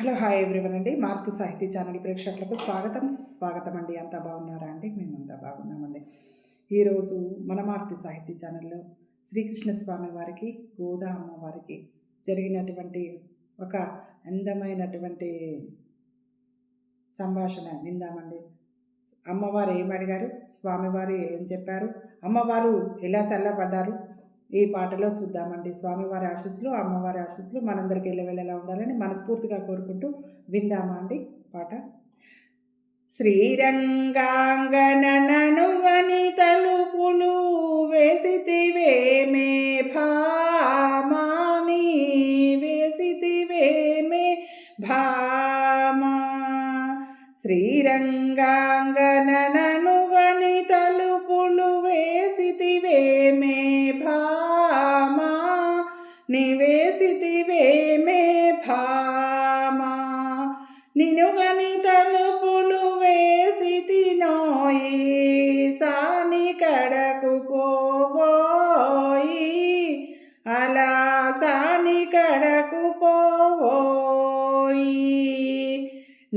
Hello hi everyone అండి. మార్కు Sahithi channel ప్రేక్షకులకు స్వాగతం స్వాగతం అండి. అంతా బాగున్నారా అండి? మేము అంతా బాగున్నామండి. ఈరోజు మన మారుతి సాహితీ ఛానల్లో శ్రీకృష్ణ స్వామి వారికి గోదా అమ్మవారికి జరిగినటువంటి ఒక అందమైనటువంటి సంభాషణ విందామండి. అమ్మవారు ఏమడిగారు అడిగారు? స్వామివారు ఏం చెప్పారు? అమ్మవారు ఎలా చల్లబడ్డారు? ఈ పాటలో చూద్దామండి. స్వామివారి ఆశీస్సులు అమ్మవారి ఆశీస్సులు మనందరికి వెళ్ళవేళలా ఉండాలని మనస్ఫూర్తిగా కోరుకుంటూ విందామా అండి పాట? శ్రీరంగాంగనను వని తలుపులు వేసితివేమే భా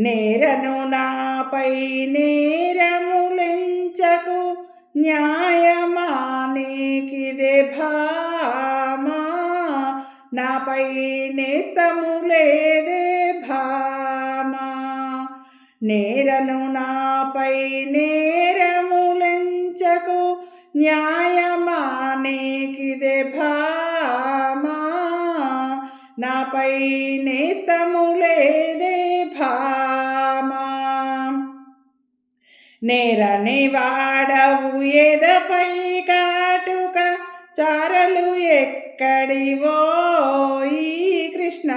నేరను నాపై నేరములెంచకు న్యాయమానేకిదే భామా. నాపై నేస్తము లేదే భామా. నేరను నాపై నేరములెంచకు న్యాయమానేకిదే భామా. నాపై నేస్తము నేరని వాడవు ఎదపై కాటుక చారలు ఎక్కడివో? ఈ కృష్ణ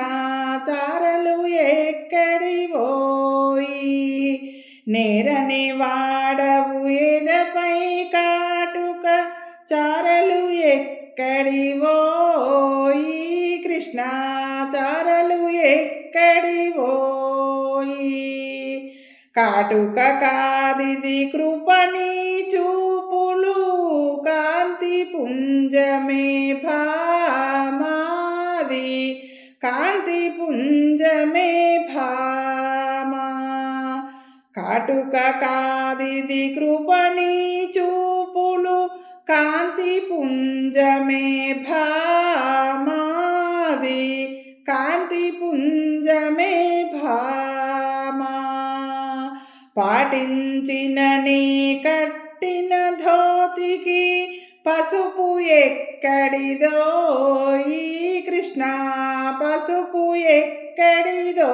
చారలు ఎక్కడివో నేరని వాడవు ఎదపై కాటుక చారలు ఎక్కడివో? కాటుక కాదిది కృపణి చూపులు కాంతి పుంజమే భామాది. కాంతి పుంజమే భామా. కాటుక కాదిది కృపణి చూపులు కాంతి పుంజమే భా పాటించిన నీ కట్టిన ధోతికి పసుపు ఎక్కడిదో ఈ కృష్ణ పసుపు ఎక్కడిదో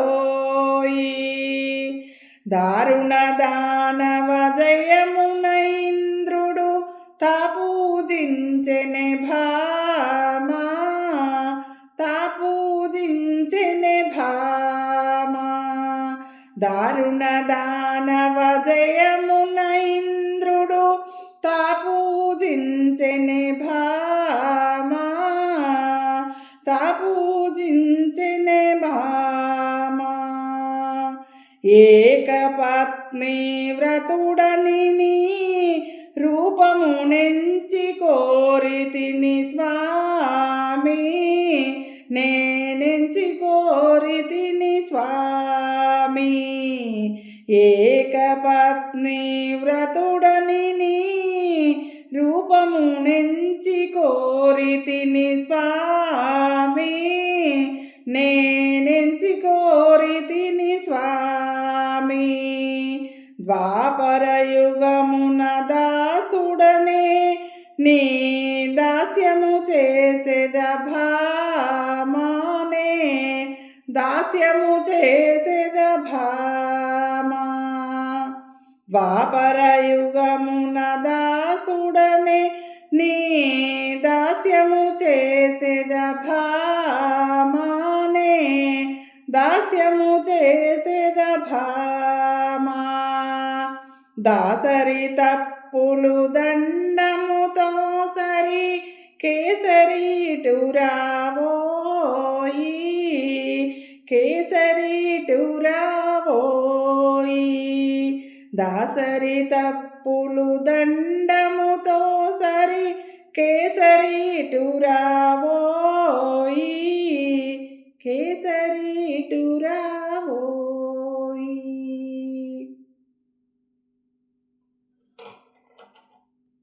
దారుణ దానవ జయమునైంద్రుడు ఇంద్రుడు తాపూజించెనే తాపూజించెనే భామా తాపూజించెనే భామా. ఏకపత్ని వ్రతుడని నుంచి కోరి తిని స్వామి నే ద్వాపరయుగమున దాసుడనే నీ దాస్యము చేసేద భామానే. దాస్యము చేసేద భామా. ద్వాపరయుగమున దాసుడనే నీ దాస్యము చేసేద భామానే. దాస్యము చే దాసరి తప్పులు దండముతో సరి కేసరి రావోయి కేసరి రావోయి దాసరి తప్పులు దండముతో సరి కేసరి రావోయి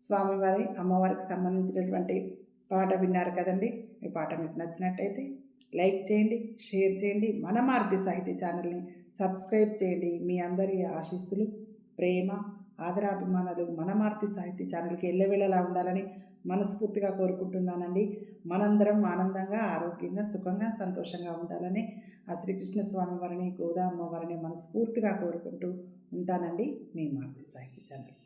స్వామివారి అమ్మవారికి సంబంధించినటువంటి పాట విన్నారు కదండి. మీ పాట మీకు నచ్చినట్టయితే లైక్ చేయండి షేర్ చేయండి మన మారుతి సాహితీ ఛానల్ని సబ్స్క్రైబ్ చేయండి. మీ అందరి ఆశీస్సులు ప్రేమ ఆదరాభిమానాలు మన మారుతి సాహితీ ఛానల్కి ఎల్లవేళలా ఉండాలని మనస్ఫూర్తిగా కోరుకుంటున్నానండి. మనందరం ఆనందంగా ఆరోగ్యంగా సుఖంగా సంతోషంగా ఉండాలని ఆ శ్రీకృష్ణ స్వామి వారిని గోదా అమ్మవారిని మనస్ఫూర్తిగా కోరుకుంటూ ఉంటానండి మీ మారుతి సాహితీ ఛానల్.